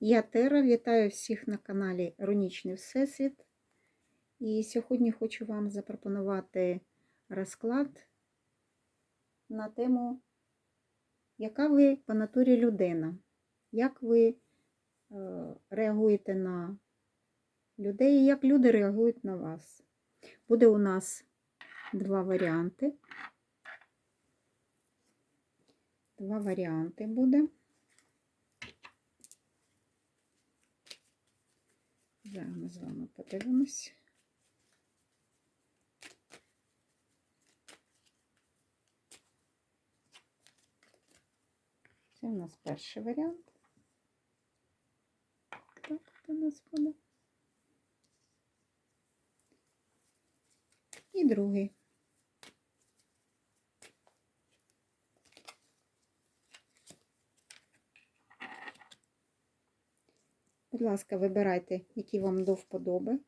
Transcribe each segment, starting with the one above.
Я Тера, вітаю всіх на каналі Рунічний Всесвіт. І сьогодні хочу вам запропонувати розклад на тему, яка ви по натурі людина, як ви е, реагуєте на людей і як люди реагують на вас. Буде у нас два варіанти. Два варіанти буде. Зараз ми з вами подивимось. Це у нас перший варіант. Так, у нас буде. І другий. Будь ласка, вибирайте, які вам до вподоби,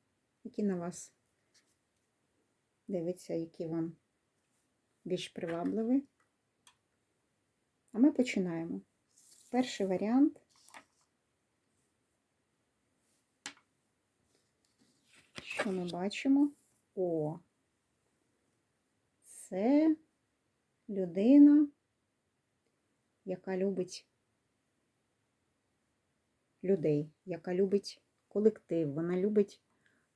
які на вас дивиться, які вам більш привабливі. А ми починаємо. Перший варіант. Що ми бачимо? О, це людина, яка любить людей, яка любить колектив, вона любить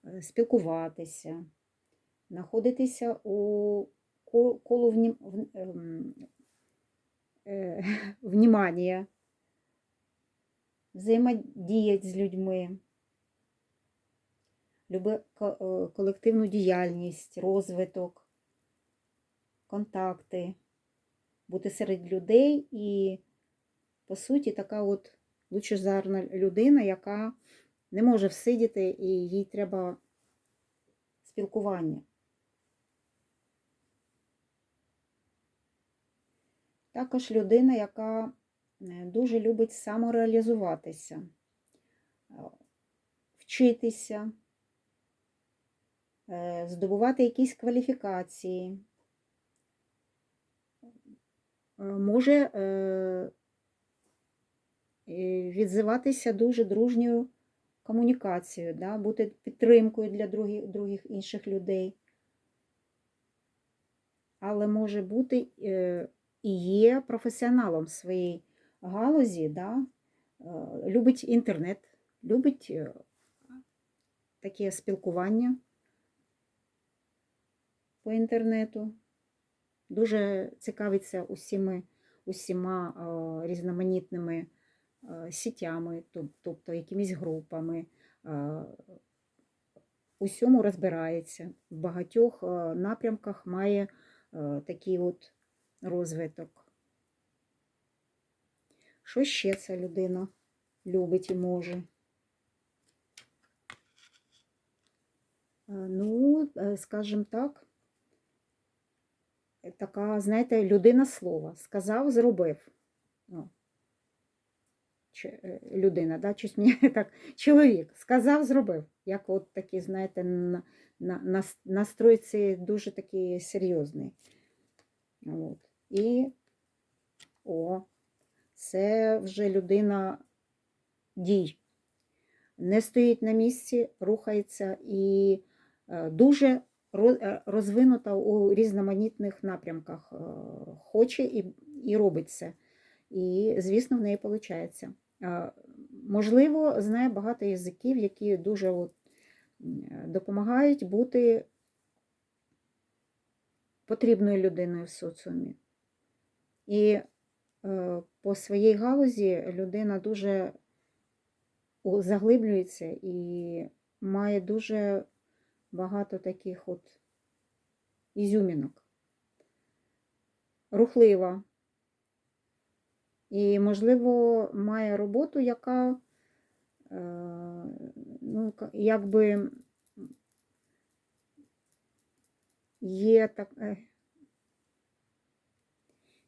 е, спілкуватися, знаходитися у ко- колу внім- ем, е, внімання, взаємодіяти з людьми, любить е, колективну діяльність, розвиток, контакти, бути серед людей. І, по суті, така от лучезарна людина, яка не може всидіти і їй треба спілкування. Також людина, яка е, дуже любить самореалізуватися, е, вчитися, е, здобувати якісь кваліфікації, може відзиватися дуже дружньою комунікацією, да, бути підтримкою для других, других інших людей. Але може бути е, і є професіоналом в своїй галузі, да, е, любить інтернет, любить е, таке спілкування по інтернету, дуже цікавиться усіми, усіма різноманітними сітями, тобто якимись групами, е, усьому розбирається, в багатьох е, напрямках має е, такий от розвиток. Що ще ця людина любить і може? Е, Ну, е, скажімо так, така, знаєте, людина слова. Сказав, зробив. Е, людина, да? Мені так, чоловік сказав, зробив. Як от такий, знаєте, на, на, нас- настрой цей дуже такий серйозний. От. І о, це вже людина дій. Не стоїть на місці, рухається і е, дуже е, розвинута у різноманітних напрямках. Хоче і, і робить це. І, звісно, в неї виходить. Можливо, знає багато язиків, які дуже от, допомагають бути потрібною людиною в соціумі. І е, по своїй галузі людина дуже заглиблюється і має дуже багато таких от ізюмінок. Рухлива. І, можливо, має роботу, яка е, ну, якби є так, е,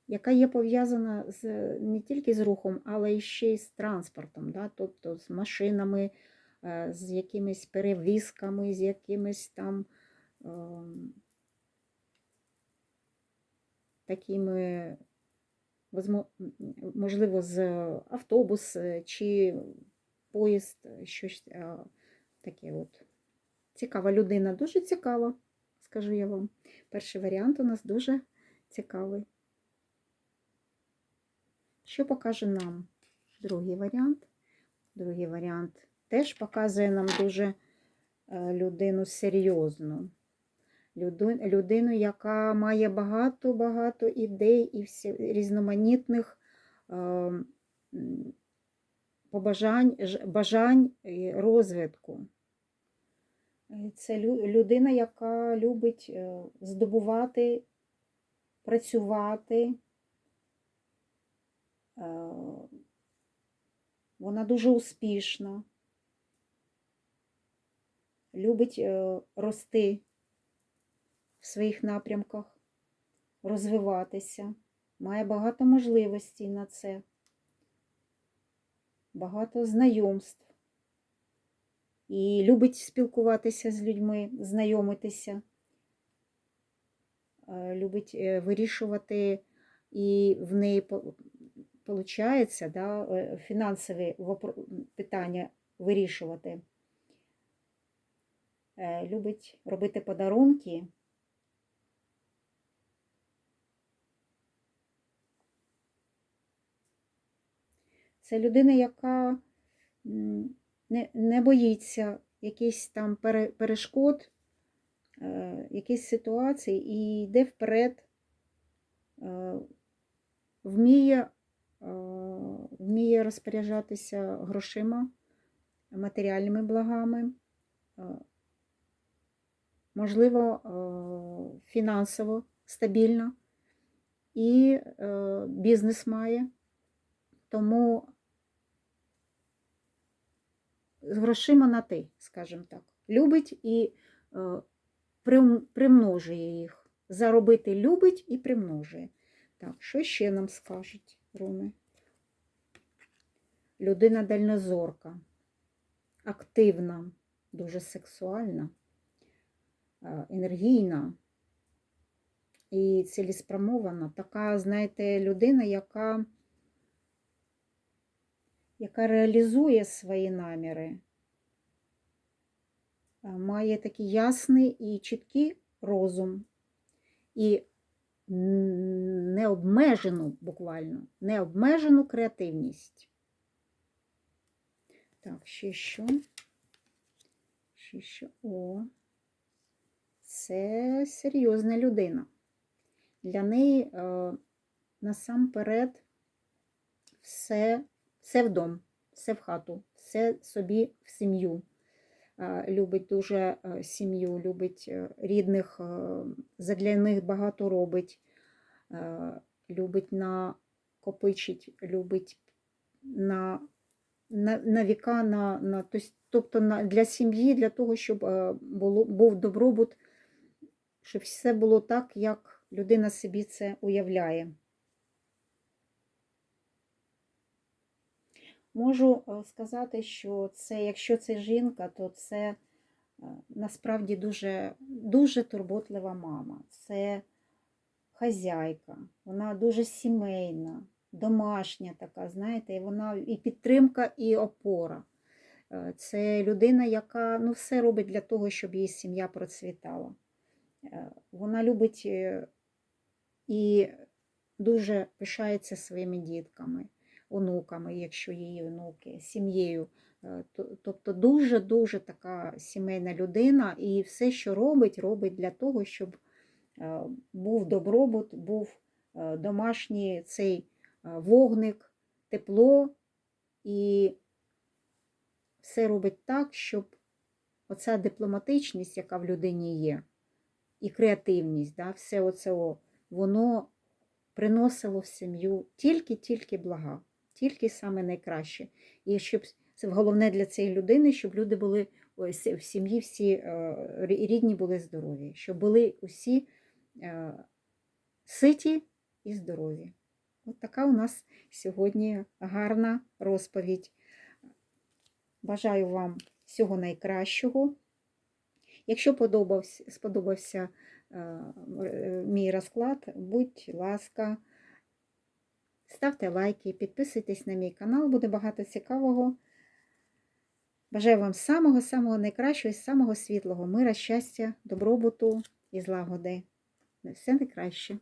яка є пов'язана з, не тільки з рухом, але й ще й з транспортом, да? тобто з машинами, е, з якимись перевізками, з якимись там ем, такими, можливо, з автобус е, чи поїзд, щось е, таке от. Цікава людина, дуже цікава, скажу я вам. Перший варіант у нас дуже цікавий. Що покаже нам другий варіант? Другий варіант теж показує нам дуже е, людину серйозну. Людину, яка має багато-багато ідей і всі, різноманітних е, побажань, бажань розвитку. Е, Це людина, яка любить е, здобувати, працювати. Е, Вона дуже успішна, любить рости в своїх напрямках, розвиватися, має багато можливостей на це, багато знайомств. І любить спілкуватися з людьми, знайомитися, е, любить е, вирішувати. І в неї виходить да, е, фінансові питання вирішувати. Любить робити подарунки. Це людина, яка не, не боїться якихось там перешкод, е, якісь ситуації і йде вперед, е, вміє, е, вміє розпоряджатися грошима, матеріальними благами, можливо, фінансово стабільна і бізнес має. Тому з грошима на ти, скажімо так. Любить і е, примножує їх. Заробити любить і примножує. Так, що ще нам скажуть, Руни? Людина дальнозорка, активна, дуже сексуальна, е, енергійна і цілеспрямована. Така, знаєте, людина, яка яка реалізує свої наміри, має такий ясний і чіткий розум, і необмежену, буквально, необмежену креативність. Так, ще що? Ще що? О, це серйозна людина. Для неї е, насамперед все все в дом, все в хату, все собі в сім'ю. Любить дуже е, сім'ю, любить е, рідних, е, задля них багато робить, любить накопичить, любить на, на, на віка, на, на, тобто на, для сім'ї, для того, щоб було, був добробут, щоб все було так, як людина собі це уявляє. Можу е, сказати, що це, якщо це жінка, то це е, насправді дуже, дуже турботлива мама. Це хазяйка, вона дуже сімейна, домашня така, знаєте, і вона і підтримка, і опора. Е, Це людина, яка ну, все робить для того, щоб її сім'я процвітала. Вона любить і дуже пишається своїми дітками онуками, якщо її онуки, сім'єю. Е, Тобто дуже-дуже така сімейна людина, і все, що робить, робить для того, щоб е, був добробут, був е, домашній цей вогник, тепло, і все робить так, щоб оця дипломатичність, яка в людині є, і креативність, да, все оце, воно приносило в сім'ю тільки-тільки блага тільки саме найкраще. І щоб головне для цієї людини, щоб люди були в сім'ї, всі е, рідні були здорові, щоб були усі е, ситі і здорові. От така у нас сьогодні гарна розповідь. Бажаю вам всього найкращого. Якщо подобався, сподобався е, мій розклад, будь ласка. Ставте лайки, підписуйтесь на мій канал, буде багато цікавого. Бажаю вам самого-самого найкращого і самого світлого мира, щастя, добробуту і злагоди. Все найкраще.